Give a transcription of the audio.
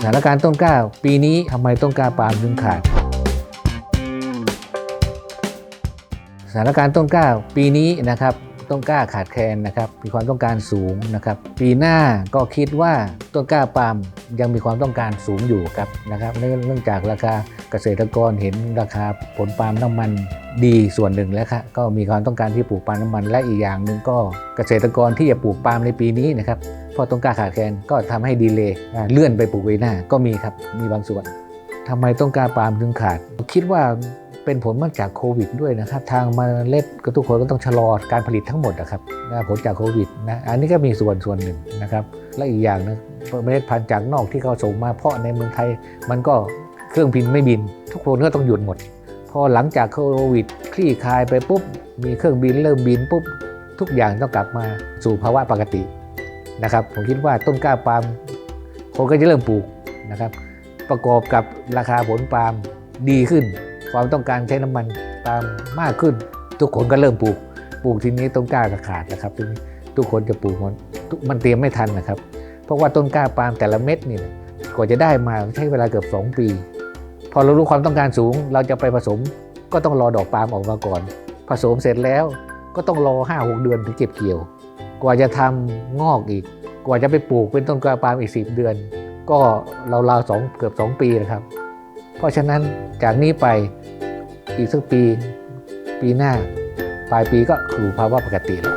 สถานการณ์ต้นกล้า ปีนี้ทำไมต้นกล้าปาล์มถึงขาด สถานการณ์ต้นกล้า ปีนี้นะครับต้นกล้าขาดแคลนนะครับมีความต้องการสูงนะครับปีหน้าก็คิดว่าต้นกล้าปาล์มยังมีความต้องการสูงอยู่ครับนะครับเนื่องเนื่องจากราคาเกษตรกรเห็นราคาผลปาล์มน้ำมัน ดีส่วนหนึ่งแล้วครับก็มีความต้องการที่ปลูกปาล์มน้ำมัน และอีกอย่างหนึ่งก็เกษตรกรที่จะปลูกปาล์มในปีนี้นะครับเพราะต้นกล้าขาดแคลนก็ทำให้ดีเลย์เลื่อนไปปลูกปีหน้าก็มีครับมีบางส่วนทำไมต้องกล้าปาล์มถึงขาด คิดว่าเป็นผลมาจากโควิดด้วยนะครับ ทางมาเล็ดก็ทุกคนก็ต้องชะลอการผลิตทั้งหมดนะครับผลจากโควิดนะอันนี้ก็มีส่วนส่วนหนึ่งนะครับ และอีกอย่างนะเมล็ดพันธุ์จากนอกที่เขาส่งมาเพาะในเมืองไทย มันก็เครื่องบินไม่บิน ทุกคนก็ต้องหยุดหมด อหลังจากโควิด คลี่คลายไปปุ๊บ มีเครื่องบินเริ่มบินปุ๊บ ทุกอย่างต้องกลับมาสู่ภาวะปกตินะครับ ผมคิดว่าต้นกล้าปาล์มคนก็จะเริ่มปลูกนะครับ ประกอบกับราคาผลปาล์มดีขึ้น ความต้องการใช้น้ำมันปาล์มมากขึ้น ทุกคนก็เริ่มปลูก ปลูกทีนี้ต้นกล้าก็ขาดนะครับทีนี้ทุกคนจะปลูกมันมันเตรียมไม่ทันนะครับ เพราะว่าต้นกล้าปาล์มแต่ละเม็ดนี่กว่าจะได้มาใช้เวลาเกือบ2 ปี อเรารู้ความต้องการสูง เราจะไปผสมก็ต้องรอดอกปาล์มออกมาก่อน ผสมเสร็จแล้วก็ต้องรอ 5-6 เดือนถึงเก็บเกี่ยว กว่าจะทำงอกอีก กว่าจะไปปลูกเป็นต้นกล้าปาล์มอีก 10 เดือน ก็ราวๆสองเกือบ 2 ปีนะครับ เพราะฉะนั้นจากนี้ไปอีกสักปี ปีหน้า ปลายปีก็คือภาวะปกติแล้ว